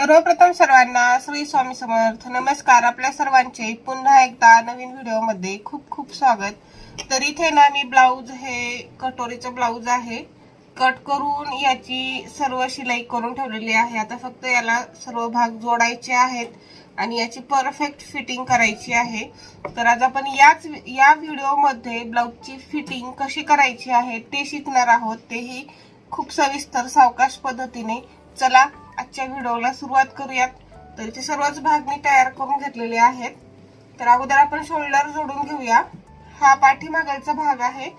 सर्वप्रथम सर्वांना श्री स्वामी समर्थ. नमस्कार. आपल्या सर्वांचे पुन्हा एकदा नवीन व्हिडिओमध्ये खूप खूप स्वागत. तर इथे ना मी ब्लाऊज हे कटोरीचं ब्लाऊज आहे. कट करून याची सर्व शिलाई करून ठेवलेली आहे. आता फक्त याला सर्व भाग जोडायचे आहेत आणि याची परफेक्ट फिटिंग करायची आहे. तर आज आपण याच या व्हिडिओमध्ये ब्लाऊजची फिटिंग कशी करायची आहे ते शिकणार आहोत. तेही खूप सविस्तर सावकाश पद्धतीने. चला आजच्या व्हिडिओला सुरुवात करूयात. तर इथे सर्वच भाग मी तयार करून घेतलेले आहेत. तर अगोदर आपण शोल्डर जोडून घेऊया. हा पाठीमागलचा भाग आहे.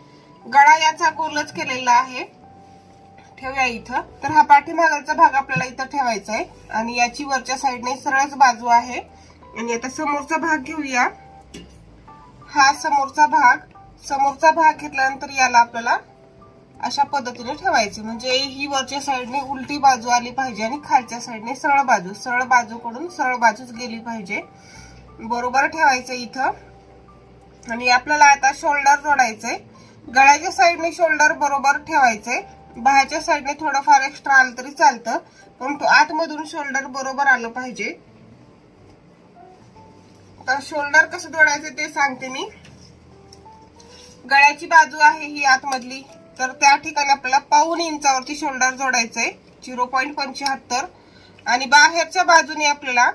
गळा याचा गोलच केलेला आहे. ठेवूया इथं. तर हा पाठीमागलचा भाग आपल्याला इथं ठेवायचा आहे. आणि याची वरच्या साईडने सरळच बाजू आहे. आणि आता समोरचा भाग घेऊया. हा समोरचा भाग. समोरचा भाग घेतल्यानंतर याला आपल्याला अशा पद्धतीने ठेवायचे. म्हणजे ही वरच्या साईडने उलटी बाजू आली पाहिजे आणि खालच्या साईडने सरळ बाजू. सरळ बाजूकडून सरळ बाजूच गेली पाहिजे. बरोबर ठेवायचं इथं. आणि आपल्याला आता शोल्डर जोडायचंय. गळ्याच्या साईडने शोल्डर बरोबर ठेवायचंय. बाहेरच्या साईडने थोडंफार एक्स्ट्रा आलं तरी चालतं. परंतु आतमधून शोल्डर बरोबर आलं पाहिजे. तर शोल्डर कसं जोडायचं ते सांगते मी. गळ्याची बाजू आहे ही आतमधली. तर त्या ठिकाणी आपल्याला पाऊन इंचावरती शोल्डर जोडायचंय. झिरो पॉईंट पंच्याहत्तर. आणि बाहेरच्या बाजूने आपल्याला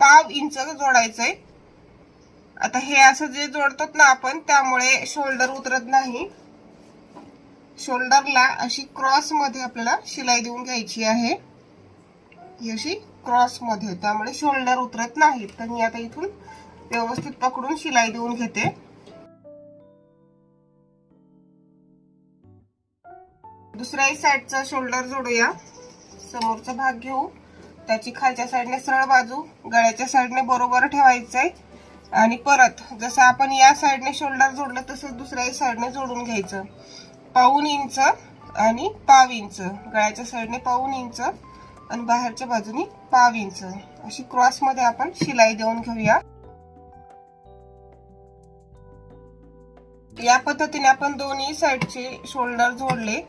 पाव इंच जोडायचंय. आता हे असं जे जोडतात ना आपण त्यामुळे शोल्डर उतरत नाही. शोल्डरला अशी क्रॉसमध्ये आपल्याला शिलाई देऊन घ्यायची आहे. ही अशी क्रॉसमध्ये. त्यामुळे शोल्डर उतरत नाही. तर मी आता इथून व्यवस्थित पकडून शिलाई देऊन घेते. दुसऱ्याही साईडचा शोल्डर जोडूया. समोरचा भाग घेऊ. त्याची खालच्या साईडने सरळ बाजू गळ्याच्या साईडने बरोबर ठेवायचंय. आणि परत जसं आपण या साईडने शोल्डर जोडलं तसं दुसऱ्याही साईडने जोडून घ्यायचं. पाऊन इंच आणि पाव इंच. गळ्याच्या साईडने पाऊन इंच आणि बाहेरच्या बाजूनी पाव इंच. अशी क्रॉसमध्ये आपण शिलाई देऊन घेऊया. या पद्धतीने आपण दोन्ही साईडचे शोल्डर जोडले.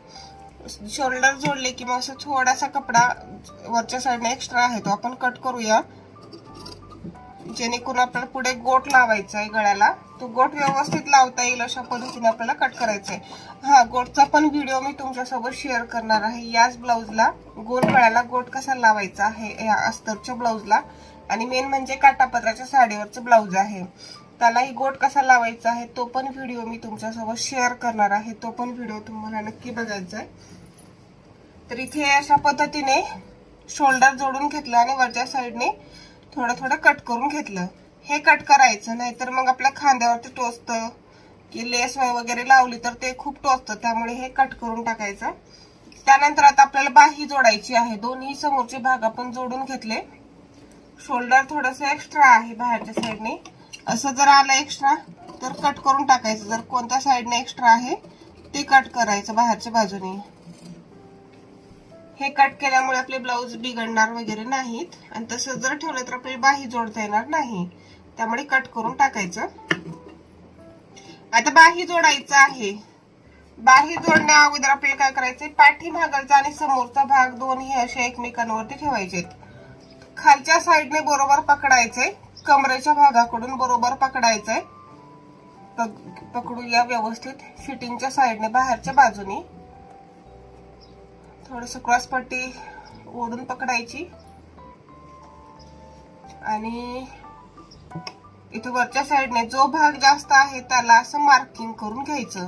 शोल्डर जोडले की मग असं थोडासा कपडा वरच्या साईडने एक्स्ट्रा आहे तो आपण कट करूया. जेणेकरून आपल्याला पुढे गोट लावायचा आहे गळ्याला. तो गोट व्यवस्थित लावता येईल अशा पद्धतीने आपल्याला कट करायचा आहे हा गोटचा पण व्हिडिओ मी तुमच्यासोबत शेअर करणार आहे. याच ब्लाऊजला गोल गळ्याला गोट कसा लावायचा आहे या अस्तरच्या ब्लाऊजला आणि मेन म्हणजे काटापत्राच्या साडीवरचं ब्लाऊज आहे. त्यालाही गोट कसा लावायचा आहे तो पण व्हिडिओ मी तुमच्यासोबत शेअर करणार आहे. तो पण व्हिडिओ तुम्हाला नक्की बघायचा आहे. तर इथे अशा पद्धतीने शोल्डर जोडून घेतलं आणि वरच्या साईडने थोडं थोडं कट करून घेतलं. हे कट करायचं नाहीतर मग आपल्या खांद्यावरती टोचतं की लेस वगैरे लावली तर ते खूप टोचतं त्यामुळे हे कट करून टाकायचं. त्यानंतर आता आपल्याला बाही जोडायची आहे. दोन्ही समोरचे भाग आपण जोडून घेतले. शोल्डर थोडस एक्स्ट्रा आहे बाहेरच्या साईडने असं जर आलं एक्स्ट्रा तर कट करून टाकायचं. जर कोणत्या साईडने एक्स्ट्रा आहे ते कट करायचं बाहेरच्या बाजूने. हे कट केल्यामुळे आपले ब्लाऊज बिघडणार वगैरे नाहीत. आणि तसं जर ठेवलं तर आपली बाही जोडता येणार नाही. त्यामुळे कट करून टाकायचं. आता बाही जोडायचं आहे. बाही जोडण्या अगोदर आपल्याला काय करायचंय? पाठीमागाचा आणि समोरचा भाग दोन्ही असे एकमेकांवरती ठेवायचे खालच्या साईडने बरोबर पकडायचंय. कमरेच्या भागाकडून बरोबर पकडायचंय. पकडूया व्यवस्थित फिटिंगच्या साईडने बाहेरच्या बाजूने. थोडस क्रॉस पट्टी ओढून पकडायची. आणि इथं वरच्या साईडने जो भाग जास्त आहे त्याला असं मार्किंग करून घ्यायचं.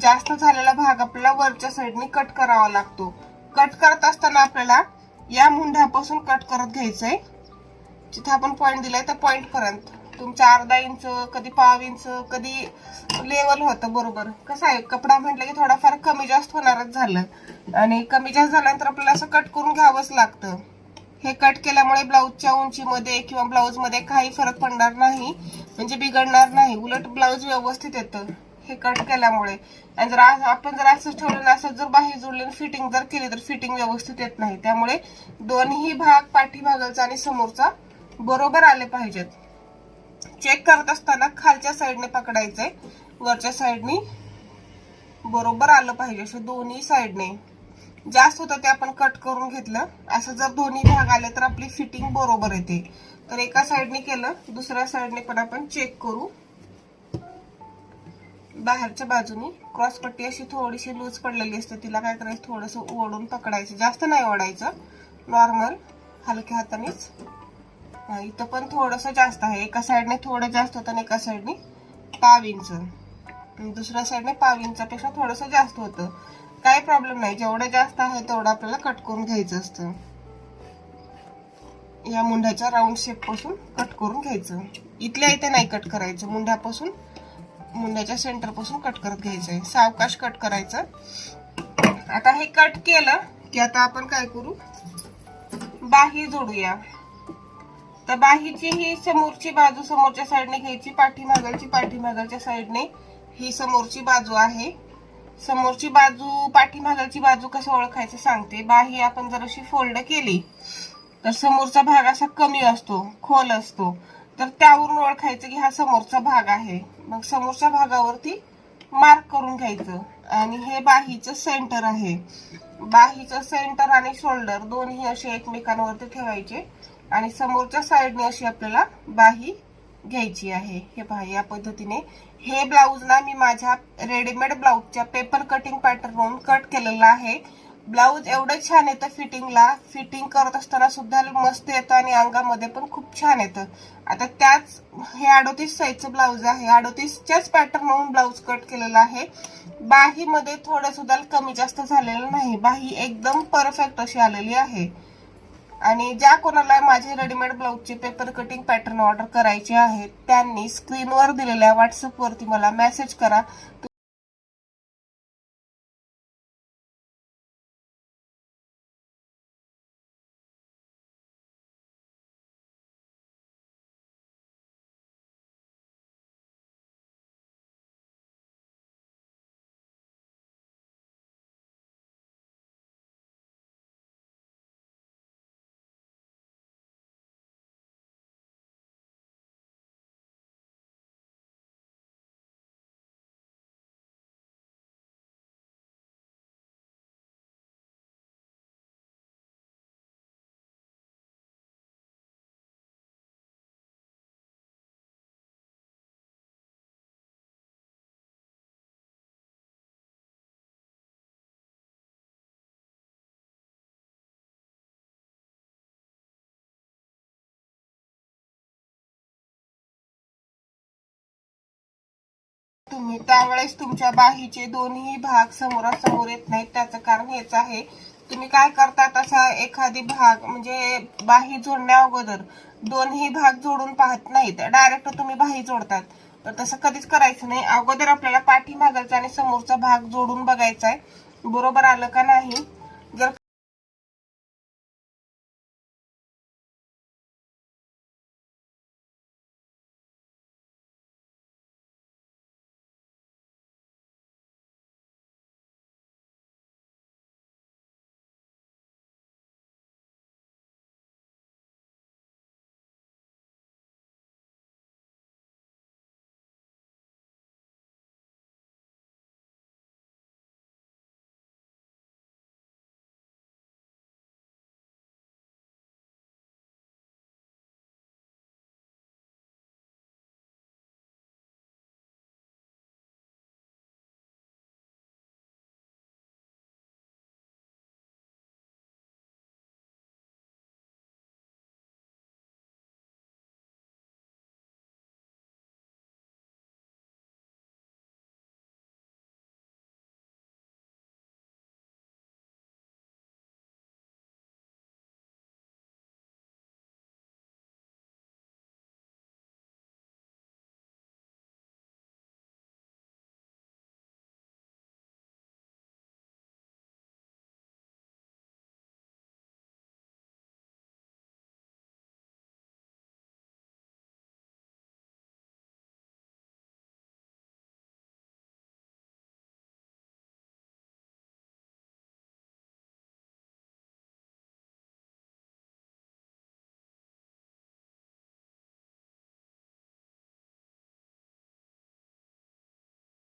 जास्त झालेला भाग आपल्याला वरच्या साईडने कट करावा लागतो. कट करत असताना आपल्याला या मुंढ्यापासून कट करत घ्यायचंय. जिथे आपण पॉईंट दिलाय त्या पॉईंट पर्यंत. तुमचा अर्धा इंच कधी पाव इंच कधी लेवल होतं बरोबर. कसं आहे कपडा म्हटलं की थोडाफार कमी जास्त होणारच झालं. आणि कमी जास्त झाल्यानंतर आपल्याला असं कट करून घ्यावंच लागतं. हे कट केल्यामुळे ब्लाऊजच्या उंचीमध्ये किंवा ब्लाऊजमध्ये काही फरक पडणार नाही म्हणजे बिघडणार नाही. उलट ब्लाऊज व्यवस्थित येतं हे कट केल्यामुळे. आणि जर आपण जर असं ठेवलं असं जर बाहेर जुळलं फिटिंग जर केली तर फिटिंग व्यवस्थित येत नाही. त्यामुळे दोन्ही भाग पाठीभागाचा आणि समोरचा बरोबर आले पाहिजेत. चेक करत असताना खालच्या साईडने पकडायचंय. वरच्या साईडने बरोबर आलं पाहिजे. असं दोन्ही साईडने जास्त होतं ते आपण कट करून घेतलं. असं जर दोन्ही भाग आले तर आपली फिटिंग बरोबर येते. तर एका साईडने केलं दुसऱ्या साईडने पण आपण चेक करू. बाहेरच्या बाजूनी क्रॉस पट्टी अशी थोडीशी लूज पडलेली असते. तिला काय करायचं? थोडंसं ओढून पकडायचं. जास्त नाही ओढायचं. नॉर्मल हलक्या हातानेच इथं पण थोडंसं जास्त आहे. एका साईडने थोडं जास्त होतं आणि एका साईडने पाव इंच दुसऱ्या साईडने पाव इंचापेक्षा थोडंसं जास्त होतं. काही प्रॉब्लेम नाही. जेवढं जास्त आहे तेवढं आपल्याला कट करून घ्यायचं असतं. या मुंड्याच्या राऊंड शेपपासून कट करून घ्यायचं. इथल्या इथे नाही कट करायचं. मुंड्यापासून मुंड्याच्या सेंटरपासून कट करत घ्यायचंय सावकाश कट करायचं. आता हे कट केलं की आता आपण काय करू? बाही जोडूया. तर बाहीची ही समोरची बाजू समोरच्या साईडने घ्यायची. पाठीमागाची पाठीमागाच्या साईडने ही समोरची बाजू आहे. समोरची बाजू पाठीमागाची बाजू कसं ओळखायचं सांगते. बाही आपण जर अशी फोल्ड केली तर समोरचा भाग असा कमी असतो खोल असतो. तर त्यावरून ओळखायचं की हा समोरचा भाग आहे. मग समोरच्या भागावरती मार्क करून घ्यायचं. आणि हे बाहीचं सेंटर आहे. बाहीचं सेंटर आणि शोल्डर दोन्ही असे एकमेकांवरती ठेवायचे. आणि समोरच्या साईडने अशी आपल्याला बाही घ्यायची आहे. हे पहा या पद्धतीने हे ब्लाऊजला मी माझ्या रेडीमेड ब्लाऊजच्या पेपर कटिंग पॅटर्न कट केलेलं आहे. ब्लाऊज एवढं छान येतं फिटिंगला फिटिंग करत असताना सुद्धा मस्त येतं आणि अंगामध्ये पण खूप छान येतं. आता त्याच हे अडोतीस साईजचं ब्लाऊज आहे. अडोतीसच्याच पॅटर्नवरून ब्लाऊज कट केलेला आहे. बाहीमध्ये थोडं सुद्धा कमी जास्त झालेलं नाही. बाही एकदम परफेक्ट अशी आलेली आहे. आणि ज्या कोणाला माझे रेडीमेड ब्लाऊजचे पेपर कटिंग पॅटर्न ऑर्डर करायचे आहेत त्यांनी स्क्रीनवर दिलेल्या व्हॉट्सअपवरती मला मेसेज करा. तुम्ही त्यावेळेस तुमच्या बाहीचे दोन्ही भाग समोरासमोर येत नाहीत त्याचं कारण हेच आहे. तुम्ही काय करता असा एखादी भाग म्हणजे बाही जोडण्या अगोदर दोन्ही भाग जोडून पाहत नाहीत. डायरेक्ट तुम्ही बाही जोडतात. तर तसं कधीच करायचं नाही. अगोदर आपल्याला पाठीमागाचा आणि समोरचा भाग जोडून बघायचा आहे बरोबर आलं का नाही?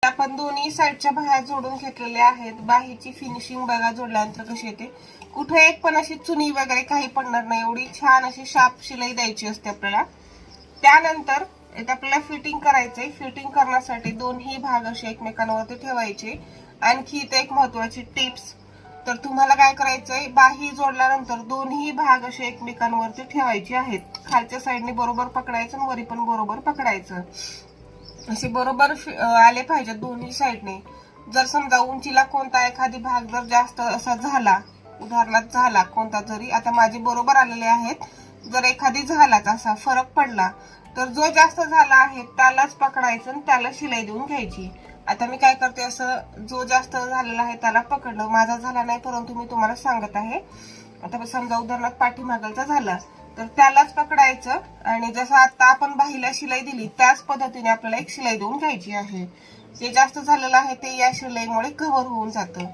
आपण दोन्ही साईडच्या बाह्या जोडून घेतलेल्या आहेत. बाहीची फिनिशिंग बघा जोडल्यानंतर कशी येते. कुठे एक पण अशी चुनी वगैरे काही पडणार नाही. एवढी छान अशी शार्प शिलाई द्यायची असते आपल्याला. त्यानंतर आपल्याला फिटिंग करायचंय. फिटिंग करण्यासाठी दोन्ही भाग असे एकमेकांवरती ठेवायचे. आणखी इथे एक महत्वाची टिप्स तर तुम्हाला काय करायचंय? बाही जोडल्यानंतर दोन्ही भाग असे एकमेकांवरती ठेवायचे आहेत. खालच्या साईडने बरोबर पकडायचं आणि वरी पण बरोबर पकडायचं. असे बरोबर आले पाहिजेत दोन्ही साईडने जर समजा उंचीला कोणता एखादी भाग जर जास्त असा झाला उदाहरणार्थ झाला कोणता जरी आता माझे बरोबर आलेले आहेत. जर एखादी झालाच असा फरक पडला तर जो जास्त झाला आहे त्यालाच पकडायचं आणि त्याला शिलाई देऊन घ्यायची. आता मी काय करते असं जो जास्त झालेला आहे त्याला पकडलं. माझा झाला नाही परंतु मी तुम्हाला सांगत आहे. आता समजा उदाहरणार्थ पाठीमागलचा झाला. तर त्यालाच पकडायचं. आणि जसं आता आपण बाहीला शिलाई दिली त्याच पद्धतीने आपल्याला एक शिलाई देऊन घ्यायची आहे. जे जास्त झालेलं आहे ते या शिलाईमुळे कव्हर होऊन जातं.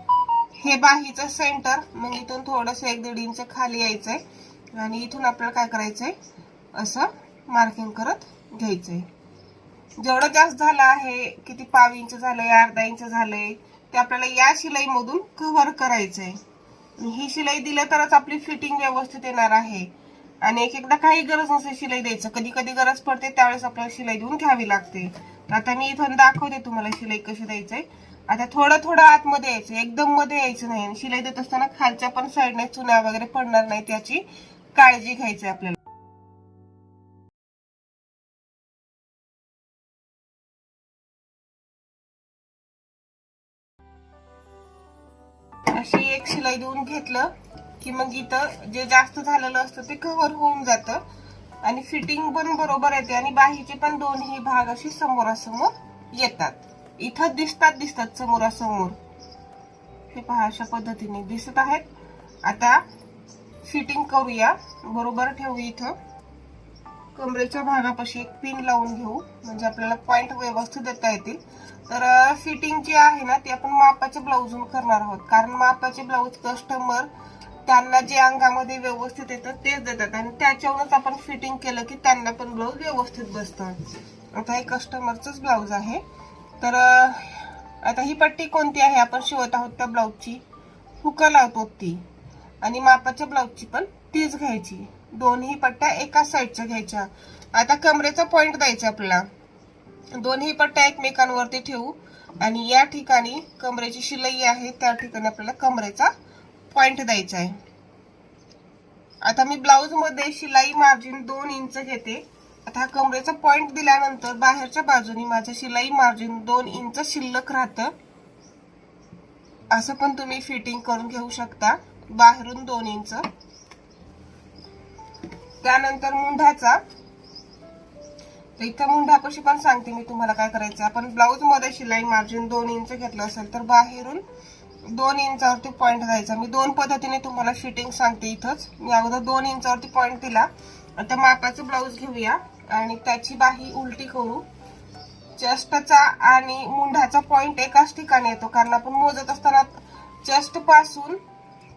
हे बाहीचं सेंटर मग इथून थोडंसं एक दीड इंच खाली यायचंय. आणि इथून आपल्याला काय करायचंय? असं मार्किंग करत घ्यायचंय. जेवढं जास्त झालं आहे किती पाव इंच झालंय अर्धा इंच झालंय ते आपल्याला या शिलाईमधून कव्हर करायचंय. ही शिलाई दिलं तरच आपली फिटिंग व्यवस्थित येणार आहे. आणि एक एकदा काही गरज नसते शिलाई द्यायचं कधी कधी गरज पडते त्यावेळेस आपल्याला शिलाई देऊन घ्यावी लागते. आता मी इथून दाखवते तुम्हाला शिलाई कशी द्यायचंय आता थोडं थोडं आतमध्ये यायचं एकदम मध्ये यायचं नाही. आणि शिलाई देत असताना खालच्या पण साईडने चुना वगैरे पडणार नाही त्याची काळजी घ्यायची आपल्याला. अशी एक शिलाई देऊन घेतलं. की मग इथं जे जास्त झालेलं असतं ते कव्हर होऊन जातं. आणि फिटिंग पण बरोबर येते आणि बाहीचे पण दोन्ही भाग अशी समोरासमोर येतात. इथं दिसतात दिसतात समोरासमोर. हे पहा अशा पद्धतीने दिसत आहेत. आता फिटिंग करूया. बरोबर ठेवू इथं. कमरेच्या भागापाशी एक पिन लावून घेऊ. म्हणजे आपल्याला पॉइंट व्यवस्थित देता येतील. तर फिटिंग जी आहे ना ती आपण मापाचे ब्लाऊजून करणार आहोत. कारण मापाचे ब्लाऊज कस्टमर त्यांना जे अंगामध्ये व्यवस्थित येतं तेच देतात. आणि त्याच्यावरच आपण फिटिंग केलं की त्यांना पण ब्लाऊज व्यवस्थित बसतात. आता हे कस्टमरचंच ब्लाऊज आहे. तर आता ही पट्टी कोणती आहे? आपण शिवत आहोत त्या ब्लाऊजची हुकं लावतो ती. आणि मापाच्या ब्लाऊजची पण तीच घ्यायची. दोन्ही पट्ट्या एकाच साईडच्या घ्यायच्या. आता कमरेचा पॉईंट द्यायचा आपल्याला. दोन्ही पट्ट्या एकमेकांवरती ठेवू. आणि या ठिकाणी कमरेची शिलाई आहे त्या ठिकाणी आपल्याला कमरेचा पॉइंट द्यायचा आहे. आता मी ब्लाऊजमध्ये शिलाई मार्जिन दोन इंच घेते. आता हा कमरेचा पॉइंट दिल्यानंतर बाहेरच्या बाजूनी माझं शिलाई मार्जिन दोन इंच शिल्लक राहतं. असं पण तुम्ही फिटिंग करून घेऊ शकता. बाहेरून दोन इंच त्यानंतर मुंढाचा. इथं मुंढापाशी पण सांगते मी तुम्हाला काय करायचं आपण ब्लाऊजमध्ये शिलाई मार्जिन दोन इंच घेतलं असेल तर बाहेरून दोन इंचावरती पॉईंट द्यायचा. मी दोन पद्धतीने तुम्हाला फिटिंग सांगते इथंच. मी अगोदर दोन इंचावरती पॉईंट दिला. आता मापाचं ब्लाऊज घेऊया. आणि त्याची बाही उलटी करू. चेस्टचा आणि मुंढाचा पॉईंट एकाच ठिकाणी येतो. कारण आपण मोजत असताना चेस्टपासून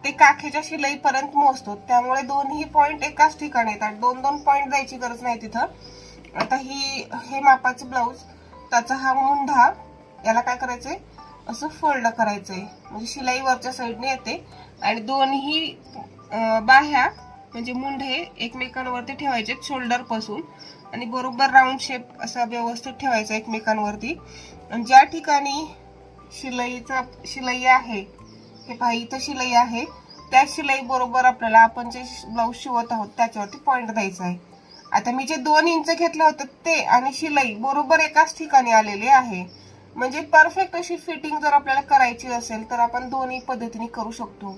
ते काखेच्या शिलाईपर्यंत मोजतो. त्यामुळे दोन्ही पॉईंट एकाच ठिकाणी येतात. दोन दोन पॉईंट द्यायची गरज नाही तिथं. आता ही हे मापाचं ब्लाऊज त्याचा हा मुंढा याला काय करायचंय? असं फोल्ड करायचं आहे म्हणजे शिलाई वरच्या साईडने येते. आणि दोन्ही बाह्या म्हणजे मुंढे एकमेकांवरती ठेवायचे शोल्डरपासून. आणि बरोबर राऊंड शेप असा व्यवस्थित ठेवायचा एकमेकांवरती. आणि ज्या ठिकाणी शिलाईचा शिलाई आहे हे पहा इथं शिलाई आहे त्या शिलाई बरोबर आपल्याला आपण जे ब्लाऊज शिवत आहोत त्याच्यावरती पॉईंट द्यायचा आहे. आता मी जे दोन इंच घेतलं होतं ते आणि शिलाई बरोबर एकाच ठिकाणी आलेले आहे. म्हणजे परफेक्ट अशी फिटिंग जर आपल्याला करायची असेल तर आपण दोन्ही पद्धतीने करू शकतो.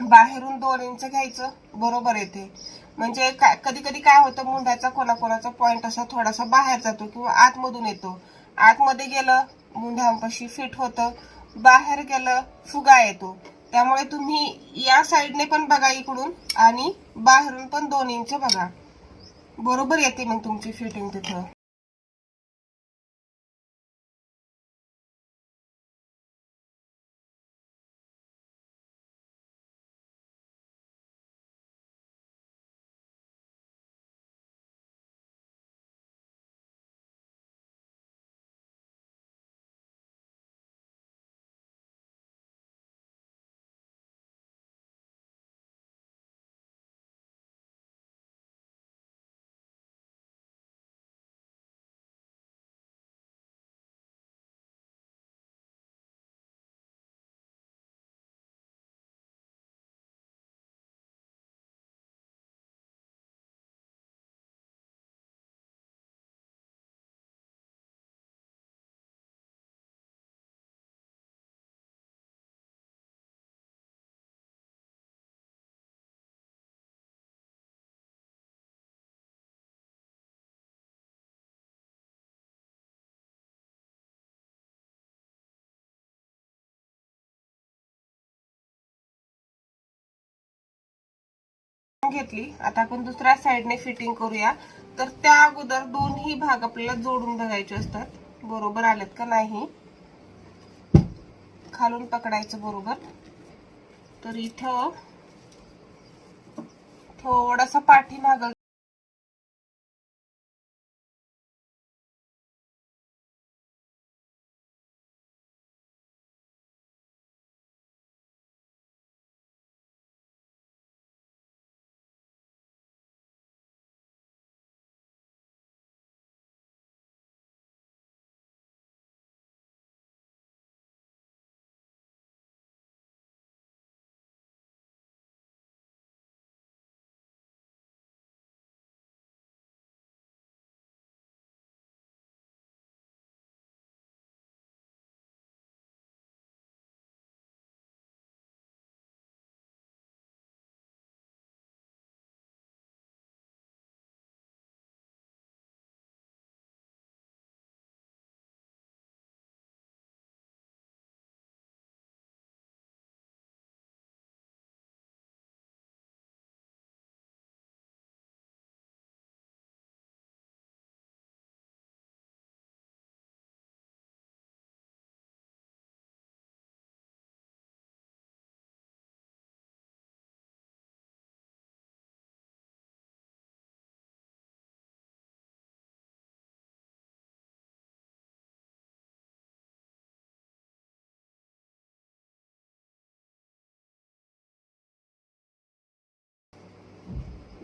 बाहेरून दोन इंच घ्यायचं बरोबर येते म्हणजे काय कधी कधी काय होतं मुंढ्याचा कोणाकोणाचा पॉइंट असा थोडासा बाहेर जातो किंवा आतमधून येतो. आतमध्ये गेलं मुंढ्यापाशी फिट होतं. बाहेर गेलं फुगा येतो. त्यामुळे तुम्ही या साईडने पण बघा इकडून आणि बाहेरून पण दोन इंच बघा. बरोबर येते मग तुमची फिटिंग तिथं. घेतली. आता आपण दुसऱ्या साईडने फिटिंग करूया. तर त्या अगोदर दोन्ही भाग आपल्याला जोडून बघायचे असतात. बरोबर आलेत का नाही? खालून पकडायचं बरोबर. तर इथं थोडासा पाठीमाग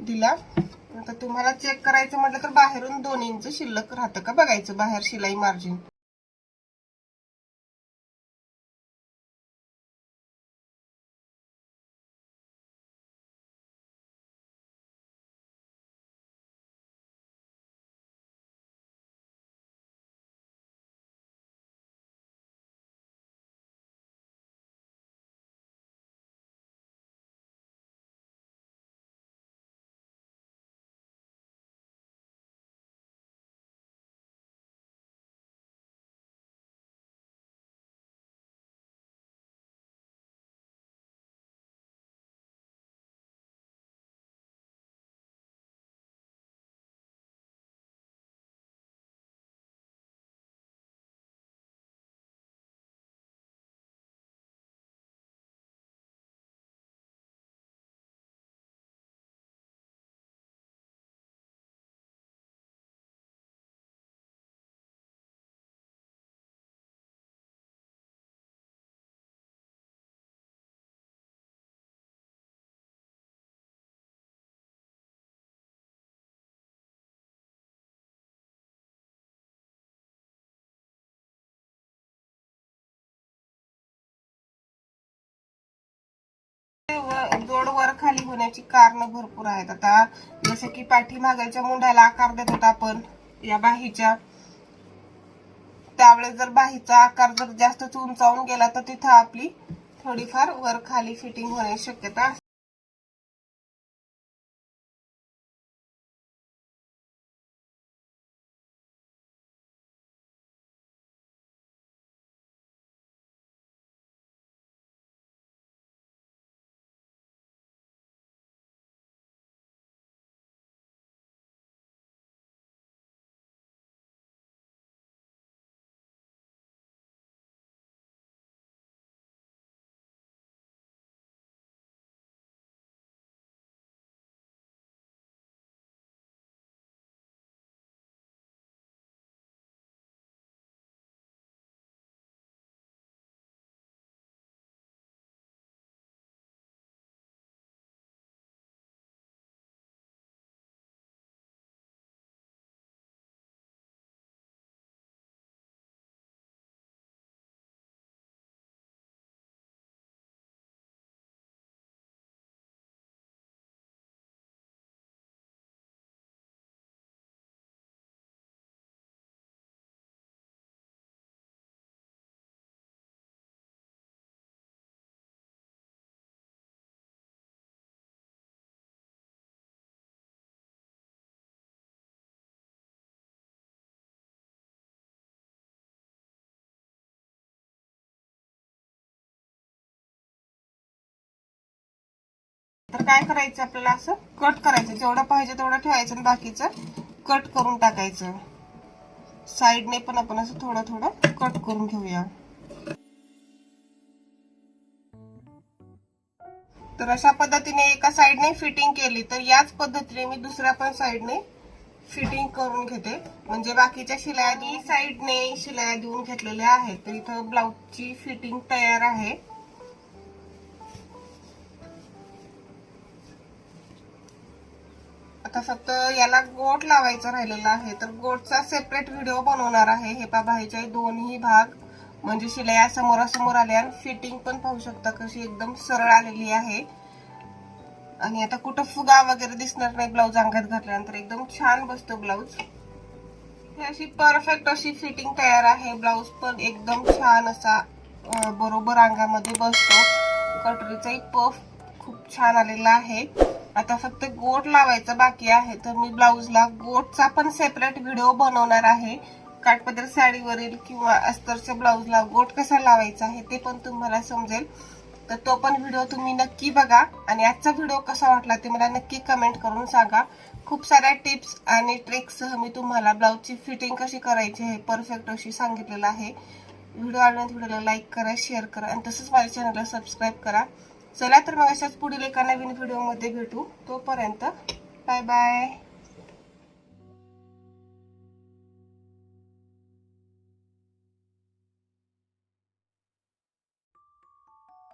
दिला. आता तुम्हाला चेक करायचं म्हटलं तर बाहेरून दोन इंच शिल्लक राहतं का बघायचं? बाहेर शिलाई मार्जिन खाली होण्याची कारण भरपूर आहेत. आता जसं की पाठीमागाच्या मुंडाला आकार देत होता आपण या बाहीच्या. त्यावेळेस जर बाहीचा आकार जर जास्तच उंचावून गेला तर तिथं आपली थोडीफार वर खाली फिटिंग होण्याची शक्यता तर काय करायचं आपल्याला असं? कट करायचं. जेवढं पाहिजे तेवढं ठेवायचं आणि बाकीचं कट करून टाकायचं. साईडने पण आपण असं थोडं थोडं कट करून घेऊया. तर अशा पद्धतीने एका साईडने फिटिंग केली तर याच पद्धतीने मी दुसऱ्या पण साईडने फिटिंग करून घेते. म्हणजे बाकीच्या शिलाया साईडने शिलाया देऊन घेतलेल्या आहेत. तर इथं ब्लाऊजची फिटिंग तयार आहे. आता फक्त याला गोट लावायचं राहिलेला आहे. तर गोटचा सेपरेट व्हिडिओ बनवणार आहे. हे पा भाईचे दोन्ही भाग म्हणजे शिलाया समोरासमोर आल्या आणि फिटिंग पण पाहू शकता कशी एकदम सरळ आलेली आहे. आणि आता कुठं फुगा वगैरे दिसणार नाही ब्लाऊज अंगात घातल्यानंतर. एकदम छान बसतो ब्लाऊज हे अशी परफेक्ट अशी फिटिंग तयार आहे. ब्लाऊज पण एकदम छान असा बरोबर अंगामध्ये बसतो. कटरीचाही पफ खूप छान आलेला आहे. आता फक्त गोट लावायचं बाकी आहे तर मी ब्लाऊजला गोटचा पण सेपरेट व्हिडिओ बनवणार आहे. काटपदर साडीवरील किंवा अस्तरच्या ब्लाऊजला गोट कसा लावायचा आहे ते पण तुम्हाला समजेल. तर तो पण व्हिडिओ तुम्ही नक्की बघा आणि आजचा व्हिडिओ कसा वाटला ते मला नक्की कमेंट करून सांगा. खूप साऱ्या टिप्स आणि ट्रिक्ससह मी तुम्हाला ब्लाऊजची फिटिंग कशी करायची हे परफेक्ट अशी सांगितलेलं आहे. व्हिडिओ आवडल्यास व्हिडिओला लाईक करा शेअर करा आणि तसंच माझ्या चॅनलला सबस्क्राईब करा. चला तर मग अशाच पुढील एका नवीन व्हिडिओमध्ये भेटू. तोपर्यंत बाय बाय